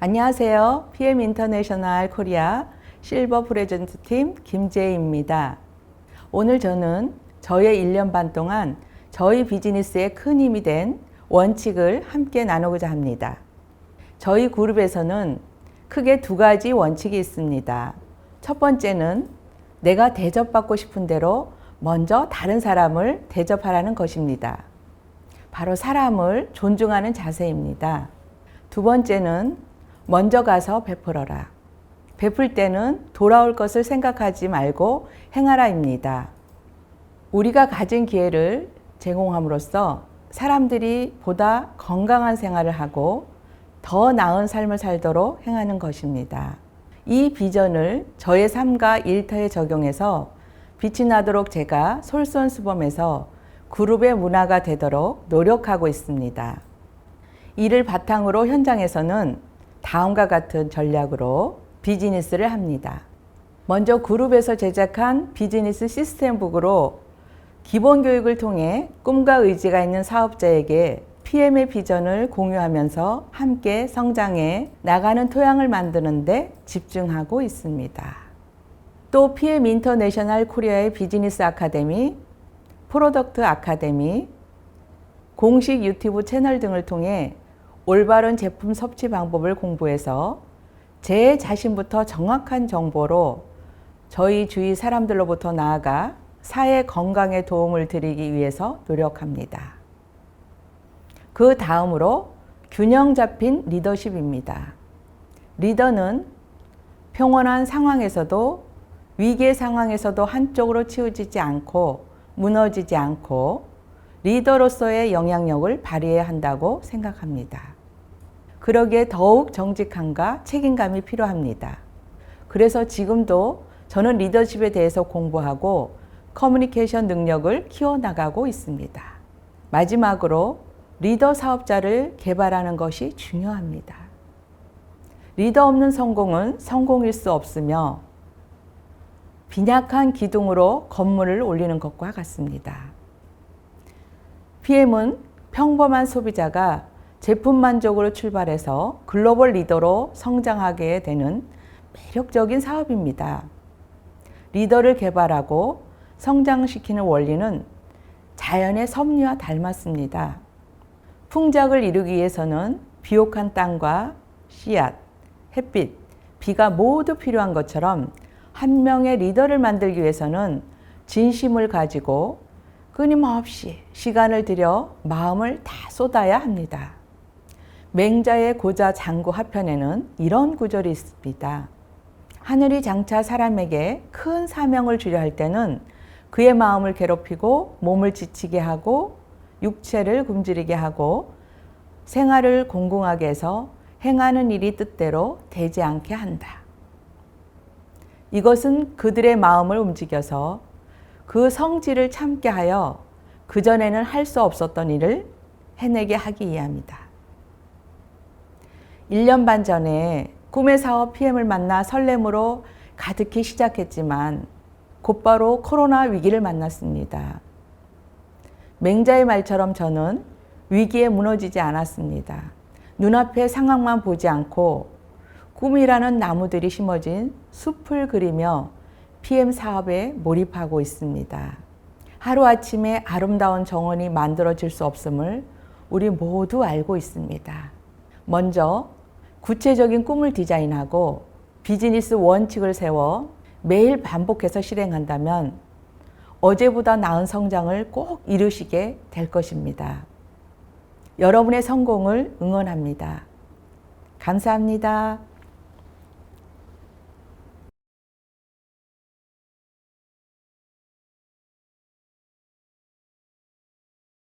안녕하세요. PM 인터내셔널 코리아 실버 프레젠트 팀 김재희입니다. 오늘 저는 저의 1년 반 동안 저희 비즈니스에 큰 힘이 된 원칙을 함께 나누고자 합니다. 저희 그룹에서는 크게 두 가지 원칙이 있습니다. 첫 번째는 내가 대접받고 싶은 대로 먼저 다른 사람을 대접하라는 것입니다. 바로 사람을 존중하는 자세입니다. 두 번째는 먼저 가서 베풀어라. 베풀 때는 돌아올 것을 생각하지 말고 행하라입니다. 우리가 가진 기회를 제공함으로써 사람들이 보다 건강한 생활을 하고 더 나은 삶을 살도록 행하는 것입니다. 이 비전을 저의 삶과 일터에 적용해서 빛이 나도록 제가 솔선수범해서 그룹의 문화가 되도록 노력하고 있습니다. 이를 바탕으로 현장에서는 다음과 같은 전략으로 비즈니스를 합니다. 먼저 그룹에서 제작한 비즈니스 시스템북으로 기본 교육을 통해 꿈과 의지가 있는 사업자에게 PM의 비전을 공유하면서 함께 성장해 나가는 토양을 만드는데 집중하고 있습니다. 또 PM 인터내셔널 코리아의 비즈니스 아카데미, 프로덕트 아카데미, 공식 유튜브 채널 등을 통해 올바른 제품 섭취 방법을 공부해서 제 자신부터 정확한 정보로 저희 주위 사람들로부터 나아가 사회 건강에 도움을 드리기 위해서 노력합니다. 그 다음으로 균형 잡힌 리더십입니다. 리더는 평온한 상황에서도 위기의 상황에서도 한쪽으로 치우치지 않고 무너지지 않고 리더로서의 영향력을 발휘해야 한다고 생각합니다. 그러기에 더욱 정직함과 책임감이 필요합니다. 그래서 지금도 저는 리더십에 대해서 공부하고 커뮤니케이션 능력을 키워나가고 있습니다. 마지막으로 리더 사업자를 개발하는 것이 중요합니다. 리더 없는 성공은 성공일 수 없으며 빈약한 기둥으로 건물을 올리는 것과 같습니다. PM은 평범한 소비자가 제품 만족으로 출발해서 글로벌 리더로 성장하게 되는 매력적인 사업입니다. 리더를 개발하고 성장시키는 원리는 자연의 섭리와 닮았습니다. 풍작을 이루기 위해서는 비옥한 땅과 씨앗, 햇빛, 비가 모두 필요한 것처럼 한 명의 리더를 만들기 위해서는 진심을 가지고 끊임없이 시간을 들여 마음을 다 쏟아야 합니다. 맹자의 고자 장구 하편에는 이런 구절이 있습니다. 하늘이 장차 사람에게 큰 사명을 주려 할 때는 그의 마음을 괴롭히고 몸을 지치게 하고 육체를 굶주리게 하고 생활을 공공하게 해서 행하는 일이 뜻대로 되지 않게 한다. 이것은 그들의 마음을 움직여서 그 성질을 참게 하여 그전에는 할 수 없었던 일을 해내게 하기 위함이다. 1년 반 전에 꿈의 사업 PM을 만나 설렘으로 가득히 시작했지만 곧바로 코로나 위기를 만났습니다. 맹자의 말처럼 저는 위기에 무너지지 않았습니다. 눈앞의 상황만 보지 않고 꿈이라는 나무들이 심어진 숲을 그리며 PM 사업에 몰입하고 있습니다. 하루아침에 아름다운 정원이 만들어질 수 없음을 우리 모두 알고 있습니다. 먼저 구체적인 꿈을 디자인하고 비즈니스 원칙을 세워 매일 반복해서 실행한다면 어제보다 나은 성장을 꼭 이루시게 될 것입니다. 여러분의 성공을 응원합니다. 감사합니다.